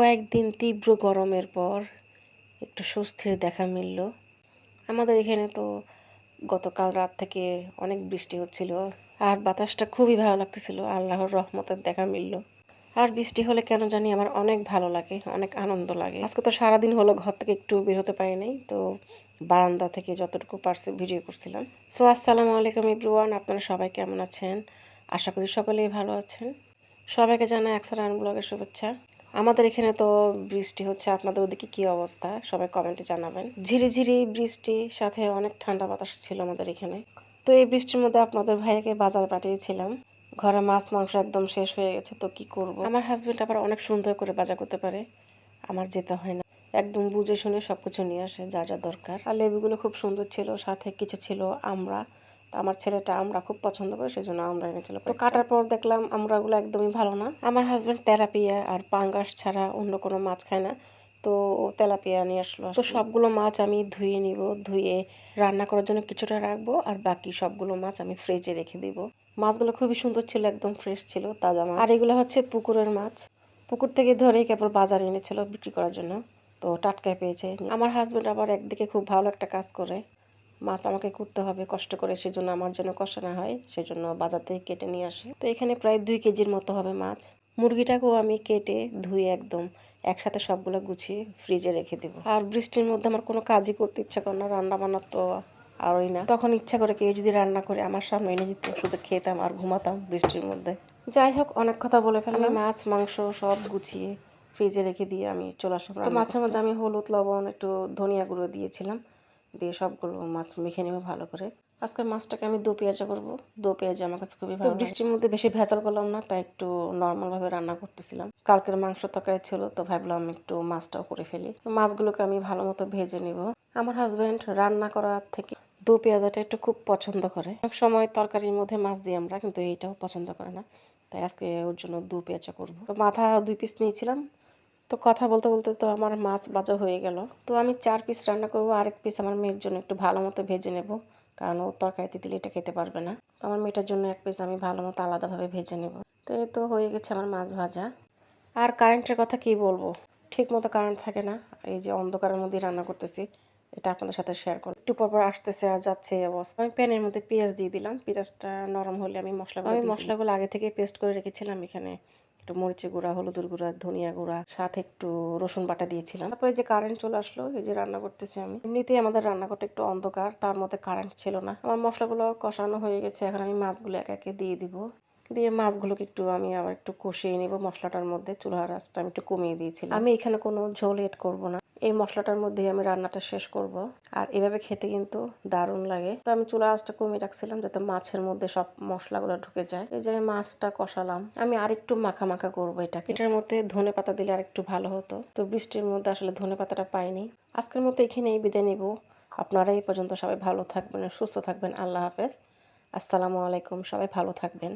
কয়েকদিন তীব্র গরমের পর একটু স্বস্তির দেখা মিলল। আমাদের এখানে তো গতকাল রাত থেকে অনেক বৃষ্টি হচ্ছিল আর বাতাসটা খুবই ভালো লাগতেছিল, আল্লাহর রহমতের দেখা মিলল। আর বৃষ্টি হলে কেন জানি আমার অনেক ভালো লাগে, অনেক আনন্দ লাগে। আজকে তো সারাদিন হলো ঘর থেকে একটু বের হতে পারি নাই, তো বারান্দা থেকে যতটুকু পারছি ভিডিও করছিলাম। সো আসসালামু আলাইকুম ইব্রুয়ান আপনারা সবাই কেমন আছেন? আশা করি সকলেই ভালো আছেন। সবাইকে জানাই একসার আন ব্লগের শুভেচ্ছা। আমাদের এখানে তো বৃষ্টি হচ্ছে, আপনাদের ওদিকে কি অবস্থা? সবাই কমেন্টে জানাবেন। ঝিরিঝিরি বৃষ্টি, সাথে অনেক ঠান্ডা বাতাস ছিল আমাদের এখানে। তো এই বৃষ্টির মধ্যে আপনাদের ভাইয়াকে বাজার পাঠিয়েছিলাম। ঘরে মাছ, মাংস একদম শেষ হয়ে গেছে, তো কি করব? আমার হাজব্যান্ড আবার অনেক সুন্দর করে বাজার করতে পারে। আমার যেতে হয় না। একদম বুঝে শুনে সবকিছু নিয়ে আসে, যা যা দরকার। আর লেবুগুলো খুব সুন্দর ছিল, সাথে কিছু ছিল, আমরা। তো আমার ছেলেটা আমরা খুব পছন্দ করে সেই জন্য আমরা এনেছিল তো কাটার পর দেখলাম আমরাগুলো একদমই ভালো না। আমার হাজব্যান্ড তেলাপিয়া আর পাঙ্গাস ছাড়া অন্য কোনো মাছ খায় না তো ও তেলাপিয়া নিয়ে আসলো তো সবগুলো মাছ আমি ধুয়ে নিব ধুয়ে রান্না করার জন্য কিছুটা রাখব আর বাকি সবগুলো মাছ আমি ফ্রিজে রেখে দিব। মাছগুলো খুবই সুন্দর ছিল একদম ফ্রেশ ছিল তাজা মাছ। আর এগুলো হচ্ছে পুকুরের মাছ। পুকুর থেকে ধরেই কেবল বাজারে এনেছিল বিক্রি করার জন্য তো টাটকায় পেয়েছে। আমার হাজব্যান্ড আবার একদিকে খুব ভালো একটা কাজ করে। মাছ আমাকে করতে হবে কষ্ট করে সেজন্য আমার জন্য কষ্ট না হয় সেজন্য বাজার থেকে কেটে নিয়ে আসে। তো এখানে প্রায় দুই কেজির মতো হবে মাছ। মুরগিটাকেও আমি কেটে ধুয়ে একদম একসাথে সবগুলো গুছিয়ে ফ্রিজে রেখে দেবো। আর বৃষ্টির মধ্যে আমার কোনো কাজই করতে ইচ্ছা করে না রান্না বান্নার তো আরই না। তখন ইচ্ছা করে কেউ যদি রান্না করে আমার সামনে এনে দিত শুধু খেতাম আর ঘুমাতাম বৃষ্টির মধ্যে। যাই হোক অনেক কথা বলে ফেললাম। মাছ মাংস সব গুছিয়ে ফ্রিজে রেখে দিয়ে আমি চলে আসলাম তো মাছের মধ্যে আমি হলুদ লবণ একটু ধনিয়া গুঁড়ো দিয়েছিলাম। দিয়ে সবগুলো মাছ মেখে নেব ভালো করে। আজকে মাছটাকে আমি দু পেঁয়াজা করব। দু পেঁয়াজা আমার কাছে খুবই ভালো বৃষ্টির মধ্যে বেশি ভেজাল করলাম না তাই একটু নর্মালভাবে রান্না করতেছিলাম। কালকের মাংস তরকারি ছিল তো ভাবলাম একটু মাছটাও করে ফেলি। তো মাছগুলোকে আমি ভালো মতো ভেজে নেব। আমার হাজব্যান্ড রান্না করার থেকে দু পেঁয়াজাটা একটু খুব পছন্দ করে। অনেক সময় তরকারির মধ্যে মাছ দিই আমরা কিন্তু এইটাও পছন্দ করে না। তাই আজকে ওর জন্য দু পেঁয়াজা করব। মাথা দুই পিস নিয়েছিলাম তো কথা বলতে বলতে তো আমার মাছ বাজা হয়ে গেল। তো আমি চার পিস রান্না করব আরেক পিস আমার মেয়ের জন্য একটু ভালো মতো ভেজে নেব কারণ ও তরকারিতে দিলে এটা খেতে পারবে না। তো আমার মেয়েটার জন্য এক পিস আমি ভালো মতো আলাদাভাবে ভেজে নেব। তো এই তো হয়ে গেছে আমার মাছ ভাজা। আর কারেন্টের কথা কি বলব? ঠিক মতো কারেন্ট থাকে না এই যে অন্ধকারের মধ্যে রান্না করতেছি এটা আপনাদের সাথে শেয়ার করো একটু পর পর আসতেছে আর যাচ্ছে এই অবস্থা। আমি প্যানের মধ্যে পেঁয়াজ দিয়ে দিলাম পেঁয়াজটা নরম হলে আমি মশলা আমি মশলাগুলো আগে থেকে পেস্ট করে রেখেছিলাম এখানে। একটু মরিচে গুঁড়া, হলুদের গুঁড়া, ধনিয়া গুঁড়া, সাথে একটু রসুন বাটা দিয়েছিলাম। তারপরে যে কারেন্ট চলে আসলো, এই যে রান্না করতেছি আমি। এমনিতেই আমাদের রান্নাঘরটা একটু অন্ধকার, তার মধ্যে কারেন্ট ছিল না। আমার মশলাগুলো কষানো হয়ে গেছে, এখন আমি মাছগুলো একে একে দিয়ে দিব। দিয়ে মাছগুলোকে একটু আমি আবার একটু কষিয়ে নিব। মশলাটার মধ্যে চুলার রাসটা আমি একটু কমিয়ে দিয়েছিলাম। আমি এখানে কোনো ঝোল এড করব না। এই মশলাটার মধ্যেই আমি রান্নাটা শেষ করব। আর এভাবে খেতে কিন্তু দারুণ লাগে। তো আমি চুলা আঁচটা কমিয়ে রাখছিলাম যাতে মাছের মধ্যে সব মশলাগুলো ঢুকে যায়। এই যে মাছটা কষালাম। আমি আরেকটু মাখা মাখা করব এটাকে। এটার মধ্যে ধনে পাতা দিলে আরেকটু ভালো হতো। তো বৃষ্টির মধ্যে আসলে ধনে পাতাটা পাইনি। আজকের মতো এখানেই বিদায় নেব। আপনারা এই পর্যন্ত সবাই ভালো থাকবেন, সুস্থ থাকবেন। আল্লাহ হাফেজ। আসসালামু আলাইকুম। সবাই ভালো থাকবেন।